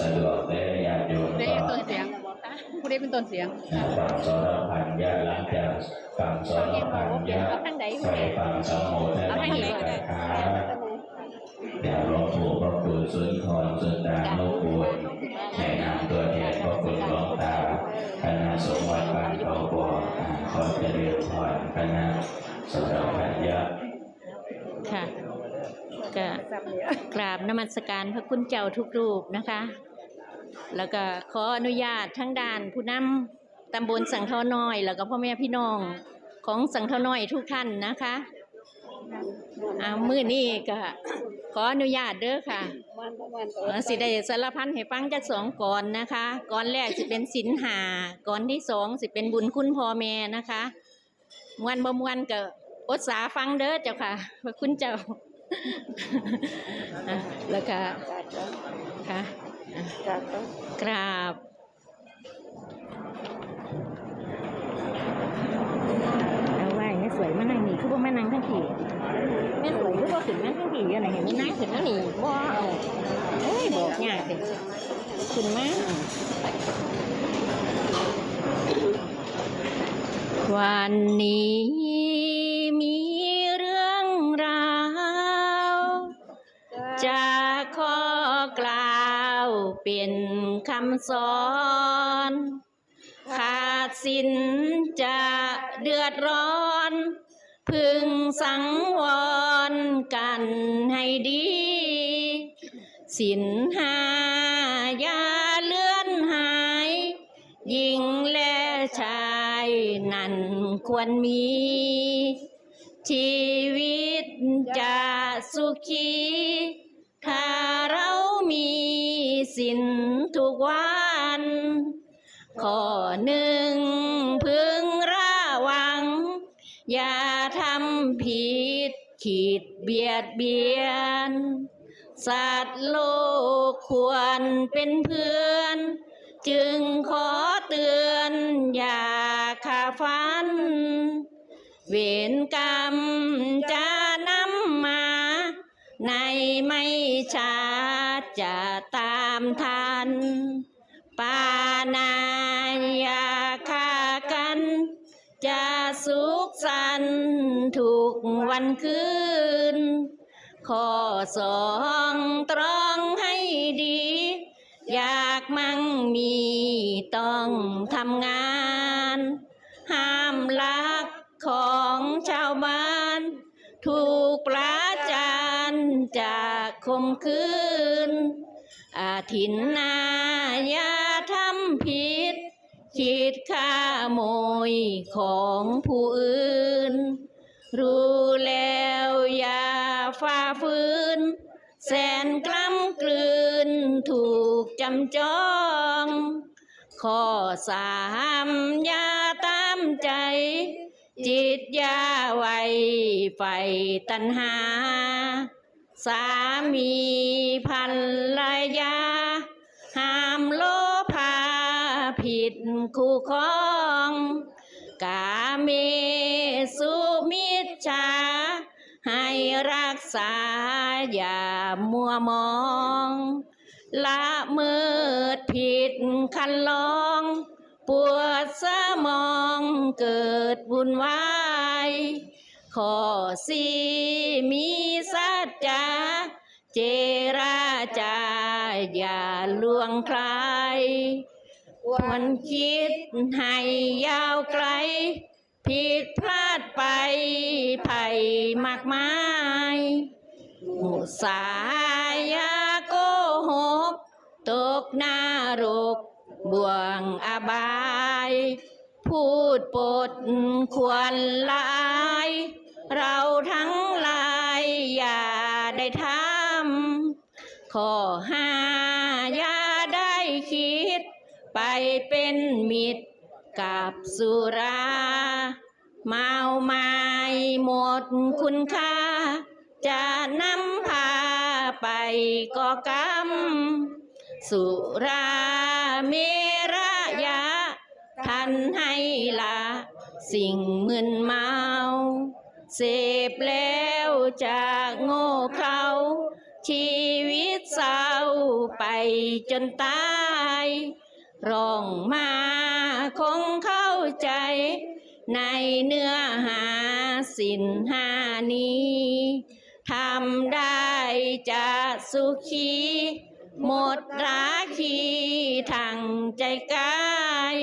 สะดวกและญาติโยมได้ก็ต้นเสียงผู้ได้เป็นต้นเสียงฟังสรพันยะหลังจากฟังสรพันยะไปฟังสมโภชนะมีคาถาเดี๋ยวหลวงปู่พระคุณสุนทรสุนทรานุกูลแนะนำตัวแทนพระคุณหลวงตาคณะสงฆ์วัดบ้านเขาบ่อขอเจริญพรคณะสรพันยะค่ะ ก็กราบนมัสการพระคุณเจ้าทุกรูปนะคะ แล้วก็ขออนุญาตทั้งด้านผู้นำตำบลสังเทาน้อย แล้วก็พ่อแม่พี่น้องของสังเทาน้อยทุกท่านนะคะอามื้อนี้ก็ขออนุญาตเด้อค่ะเอ่อสิได้สารพันให้ฟังจากสองก่อนนะคะก่อนแรกสิเป็นสินหาก่อนที่สองสิเป็นบุญคุณพ่อแม่นะคะมวนบ่มวนก็อดสาฟังเด้อเจ้าค่ะพระคุณเจ้า อะแล้วก็ค่ะอะกราบเอาไว้แม่สวยมานั่งนี่คือว่าแม่นั่งทั้งทีแม่สวยคือว่าขึ้นมาทั้งทีอะไรเห็นไหมนั่งขึ้นมานี่บ่เอาเอ้ยบอกยากเลยขึ้นมาวันนี้ กล่าวเป็นคำสอน ขาดสินจะเดือดร้อน พึงสังวรกันให้ดีสินหายาเลื่อนหาย หญิงและชายนั่นควรมี ชีวิตจะสุขี ถ้าเรามีสินทุกวัน ข้อหนึ่งพึงระวัง อย่าทำผิดขีดเบียดเบียน สัตว์โลกควรเป็นเพื่อน จึงขอเตือนอย่าขาฟัน เวรกรรมจะนำมา ในไม่ช้าจะตามทัน ปานายาฆ่ากัน จะสุขสันทุกวันคืน ข้อสองตรองให้ดี อยากมั่งมีต้องทำงาน ห้ามลักของชาวบ้าน คมคืนอาทินนายาทำผิด คิดฆ่าโมยของผู้อื่น รู้แล้วอย่าฝ่าฝืน แสนกล้ำกลืนถูกจำจอง ข้อสามอย่าตามใจ จิตยาไวไฟตัณหา สามีพันรยา ห้ามโลภาผิดคู่ครอง กาเมสุมิจฉาให้รักษาอย่ามัวมอง ละเมิดผิดคันลอง ปวดสมองเกิดวุ่นวาย ข้อสี่มีสัจจาเจราจาอย่าลวงใครควรคิดให้ยาวไกล ผิดพลาดไปภัยมากมายมุสายาโกหก ตกนารก บ่วงอบาย พูดปดควรลาย เราทั้งหลายอย่าได้ทำขอห้าอย่าได้คิด ไปเป็นมิตรกับสุรา เมาไม้หมดคุณค่า จะนำพาไปก่อกรรม สุราเมระยาทันให้ละ สิ่งมึนเมา เสพแล้วจากโง่เขาชีวิตเศร้าไปจนตายร้องมาคงเข้าใจ ในเนื้อหาสินหานี้ทำได้จะสุขี หมดราคีทางใจกาย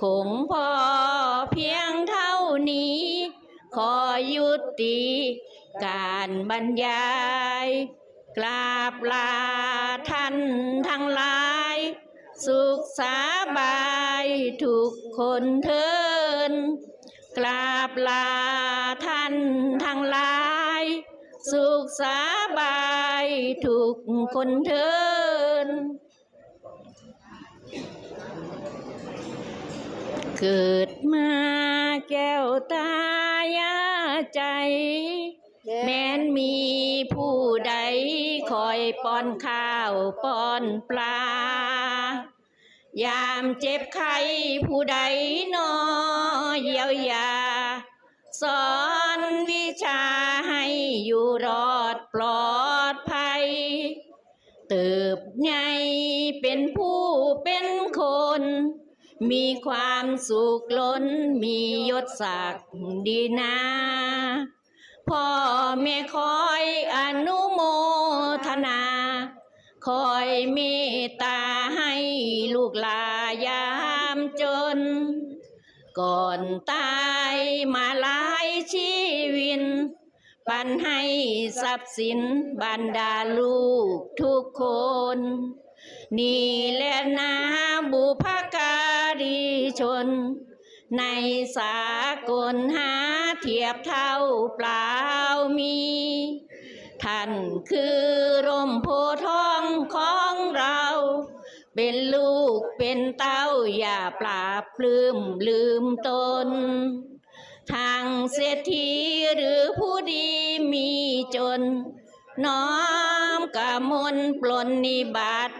คงพอ ขอยุติการบรรยาย กราบลาท่านทั้งหลาย สุขสาบายทุกคนเทิน กราบลาท่านทั้งหลาย สุขสาบายทุกคนเทินเกิดมาแก้วตายา ใจ แม้นมีผู้ใดคอยป้อนข้าวป้อนปลา ยามเจ็บไข้ผู้ใดนอเยียวยา สอนวิชาให้อยู่รอดปลอดภัย เติบใหญ่เป็นผู้เป็น มีความสุขล้นมียศศักดิ์ดีนาพ่อแม่คอยอนุโมทนา คอยเมตตาให้ลูกลายามจน ก่อนตายมาหลายชีวิน ปันให้ทรัพย์สินบรรดาลูกทุกคน นี่แหละนาบุพการีชน ในสากลหาเทียบเท่าเปล่ามี ท่านคือร่มโพธิ์ทองของเรา เป็นลูกเป็นเต้าอย่าปราบปลื้มลืมตนทางเศรษฐีหรือผู้ดีมีจน น้อมกะมนปลนนิบาต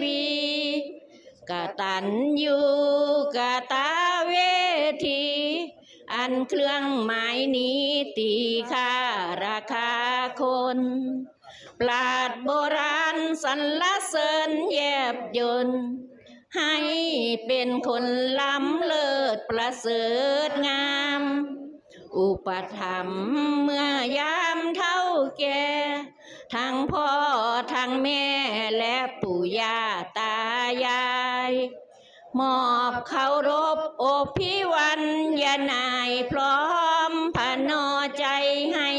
บีกตันอยู่กตาเวที อันเครื่องหมายนี้ตีค่าราคาคน ปราดโบราณสรรเสริญแยบยนต์ให้เป็นคนล้ำเลิศประเสริฐงาม อุปถัมภ์เมื่อยามเท่าแก่ ทั้งพ่อทั้งแม่และปู่ย่าตายาย มอบเคารพโอพิวันยานายพร้อมพนอใจให้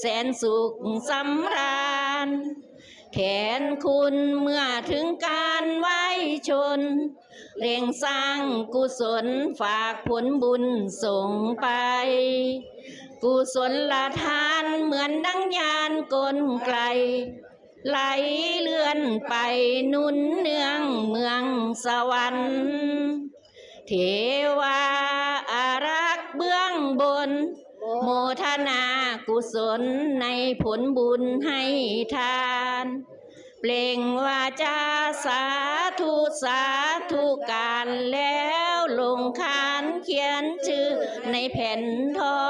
แสนสุขสำราญแทนคุณเมื่อถึงการไว้ชน เร่งสร้างกุศลฝากผลบุญส่งไป กุศลละทานเหมือนดังยานกลไกล ไหลเลื่อนไปนุนเนืองเมืองสวรรค์ เทวาอารักษ์เบื้องบน โมทนากุศลในผลบุญให้ทานเปล่งวาจาสาธุสาธุการแล้วลงคานเขียนชื่อในแผ่นทอง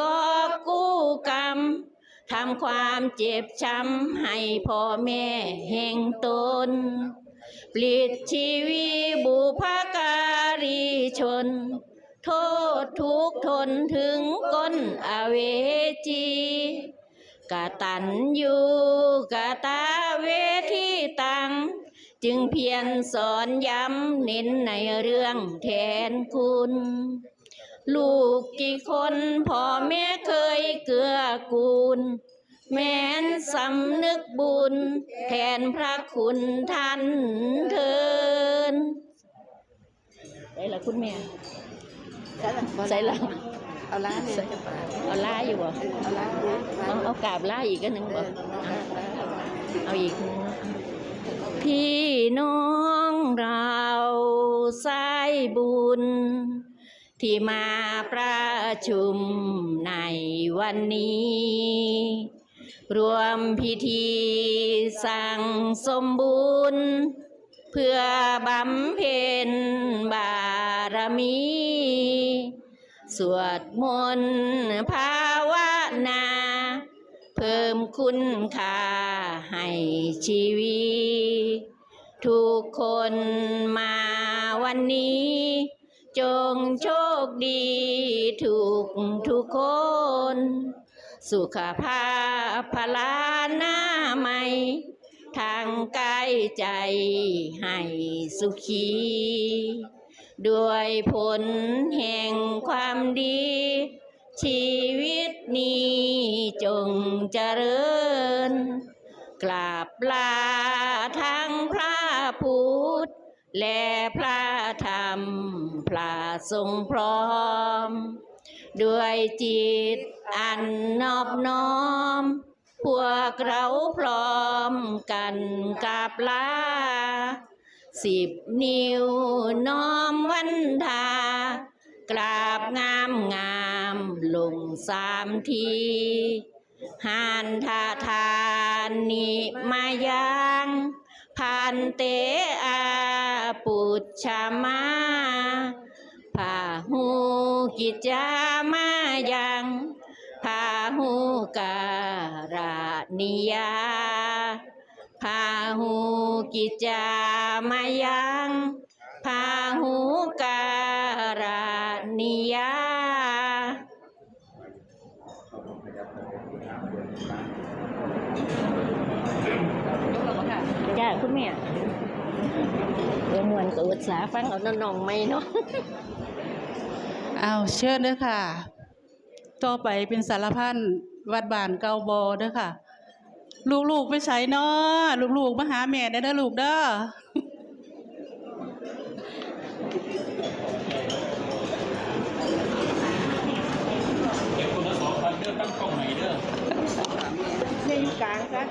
ก็กู้กรรมทำความเจ็บช้ำให้พ่อแม่แห่งตน ปลิดชีวีบุพการีชน โทษทุกทนถึงก้นอเวจีกะตันอยู่กะตาเวทีตัง จึงเพียรสอนย้ำเน้นในเรื่องแทนคุณ ลูกกี่คนพ่อแม่เคยเกื้อกูล แม้นสำนึกบุญ แทนพระคุณท่านเทินใส่ละคุณแม่ใส่ละเอาล้านเนี่ยจะปาเอาล่าอยู่บ่เอาล้านเนี่ยเอาเอากราบล่าอีกอันหนึ่งบ่เอาอีกหนึ่งพี่น้องเราสายบุญ ที่มาประชุมในวันนี้ รวมพิธีสั่งสมบุญเพื่อบำเพ็ญบารมี สวดมนต์ภาวนา เพิ่มคุณค่าให้ชีวิต ทุกคนมาวันนี้ จงโชคดีทุกทุกคน สุขภาพพลาหน้าใหม่ ทางกายใจให้สุขี ด้วยผลแห่งความดี ชีวิตนี้จงเจริญ กราบลาทั้งพระพุทธและพระธรรม พระทรงพร้อม ด้วยจิตอันนอบน้อม พวกเราพร้อมกันกราบลาสิบนิ้วน้อมวันทากราบงามงามลงสามทีหานทาทานนิมายังผ่านเตอาปุชมา กิจจามายังพาหูการานิยาพาหูกิจจามายังพาหูการานิยาจ้าคุณแม่เดี๋ยวมวนกับอุตสาฟังเอาน้องๆไม่เนาะ เอาเชิญเด้อค่ะ ต่อไปเป็นสารพันวัดบ้านเกาบอเด้อค่ะ ลูกๆไปใช้เนาะลูกๆมาหาแม่ได้เด้อลูกเด้อเก็บคนละสองพันเด้อตั้งกล้องใหม่เด้อในกลางซะ